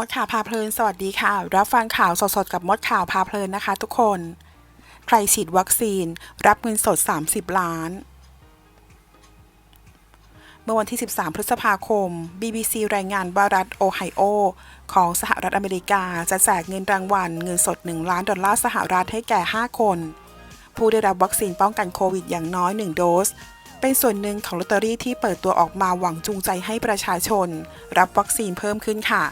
มดข่าวพาเพลิน สวัสดีค่ะ รับฟังข่าวสดๆ กับมดข่าวพาเพลินนะคะทุกคน ใครฉีดวัคซีน รับเงินสด 30 ล้าน เมื่อวันที่ 13 พฤษภาคม BBC รายงานว่ารัฐโอไฮโอ ของสหรัฐอเมริกาจะแจกเงินรางวัลเงินสด 1 ล้านดอลลาร์สหรัฐให้แก่ 5 คน ผู้ได้รับวัคซีนป้องกันโควิดอย่างน้อย 1 โดสเป็นส่วนหนึ่งของลอตเตอรี่ที่เปิดตัวออกมาหวังจูงใจให้ประชาชน รับวัคซีนเพิ่มขึ้นค่ะ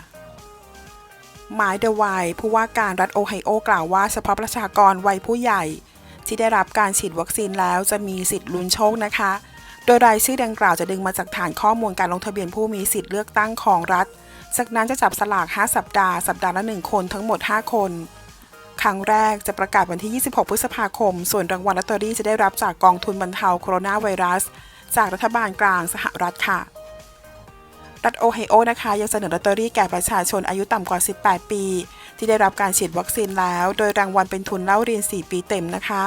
หมายเดวายผู้ว่าการรัฐโอไฮโอกล่าวว่าเฉพาะประชากรวัยผู้ใหญ่ ที่ได้รับการฉีดวัคซีนแล้วจะมีสิทธิ์ลุ้นโชคนะคะ โดยรายชื่อดังกล่าวจะดึงมาจากฐานข้อมูลการลงทะเบียนผู้มีสิทธิ์เลือกตั้งของรัฐ จากนั้นจะจับสลาก 5 สัปดาห์ สัปดาห์ละ 1 คนทั้งหมด 5 คน ครั้งแรกจะประกาศวันที่ 26 พฤษภาคม ส่วนรางวัลลอตเตอรี่จะได้รับจากกองทุนบรรเทาโคโรนาไวรัส จากรัฐบาลกลางสหรัฐค่ะ รัฐโอไฮโอนะคะ ยังเสนอลอตเตอรี่แก่ประชาชนอายุต่ำกว่า 18 ปี ที่ได้รับการฉีดวัคซีนแล้ว โดยรางวัลเป็นทุนเล่าเรียน 4 ปีเต็มนะคะ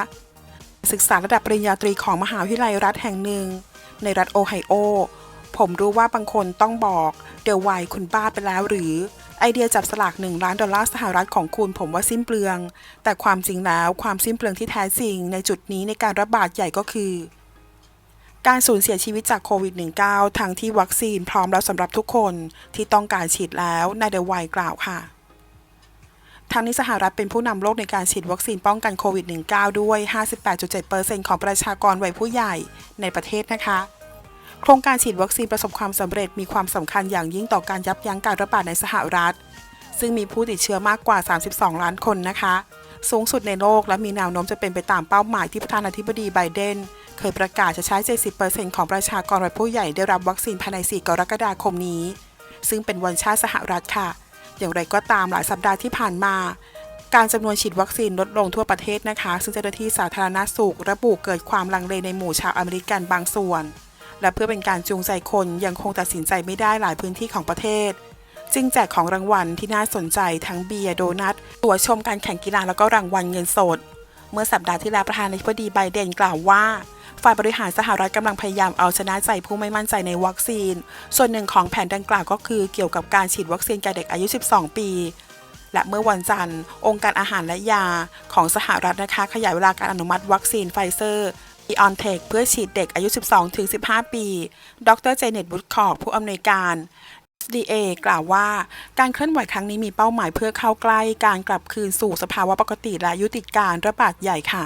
ศึกษาระดับปริญญาตรีของมหาวิทยาลัยรัฐแห่งหนึ่ง ในรัฐโอไฮโอ ผมรู้ว่าบางคนต้องบอก เดี๋ยววัยคุณบ้าไปแล้วหรือ ไอเดียจับสลาก 1 ล้านดอลลาร์สหรัฐของคุณผมว่าสิ้นเปลือง แต่ความจริงแล้วความสิ้นเปลืองที่แท้จริง ในจุดนี้ในการระบาดใหญ่ก็คือ การสูญเสียชีวิตจากโควิด -19 ทั้งที่วัคซีนพร้อมแล้วสำหรับทุกคนที่ต้องการฉีดแล้วนายเดวัยกล่าวค่ะทางนี้สหรัฐเป็นผู้นำโลกในการฉีดวัคซีนป้องกันโควิด -19 ด้วย 58.7%ของประชากรวัยผู้ใหญ่ในประเทศนะคะ โครงการฉีดวัคซีนประสบความสำเร็จมีความสำคัญอย่างยิ่งต่อการยับยั้งการระบาดในสหรัฐ ซึ่งมีผู้ติดเชื้อมากกว่า 32 ล้านคนนะคะ สูงสุดในโลกและมีแนวโน้มจะเป็นไปตามเป้าหมายที่ประธานาธิบดีไบเดน เคยประกาศจะใช้ 70%ของประชากรวัยผู้ใหญ่ได้รับวัคซีนภายใน 4 กรกฎาคมนี้ ซึ่งเป็นวันชาติสหรัฐค่ะ อย่างไรก็ตามหลายสัปดาห์ที่ผ่านมา การจำนวนฉีดวัคซีนลดลงทั่วประเทศนะคะ ซึ่งเจ้าหน้าที่สาธารณสุข ระบุเกิดความลังเลในหมู่ชาวอเมริกันบางส่วน และเพื่อเป็นการจูงใจคนยังคงตัดสินใจไม่ได้หลายพื้นที่ของประเทศจึงแจกของรางวัลที่น่าสนใจทั้งเบียร์โดนัทตั๋วชมการแข่งกีฬาแล้วก็รางวัลเงินสด เมื่อสัปดาห์ที่แล้วประธานาธิบดีไบเดนกล่าวว่า ฝ่ายบริหารสหรัฐกำลังพยายามเอาชนะใจผู้ไม่มั่นใจในวัคซีน ส่วนหนึ่งของแผนดังกล่าวก็คือเกี่ยวกับการฉีดวัคซีนแก่เด็กอายุ 12 ปี และเมื่อวันจันทร์ องค์การอาหารและยาของสหรัฐนะคะ ขยายเวลาการอนุมัติวัคซีนไฟเซอร์ b ออนเทคเพื่อฉีดเด็กอายุ 12-15 ปี ดรเจเน็ตบุตคอร์ผู้อำนวยการ FDA กล่าวว่าการเคลื่อนไหวครั้งนี้มีเป้าหมายเพื่อเข้าใกล้การกลับคืนสู่สภาวะปกติและยุติการระบาดใหญ่ค่ะ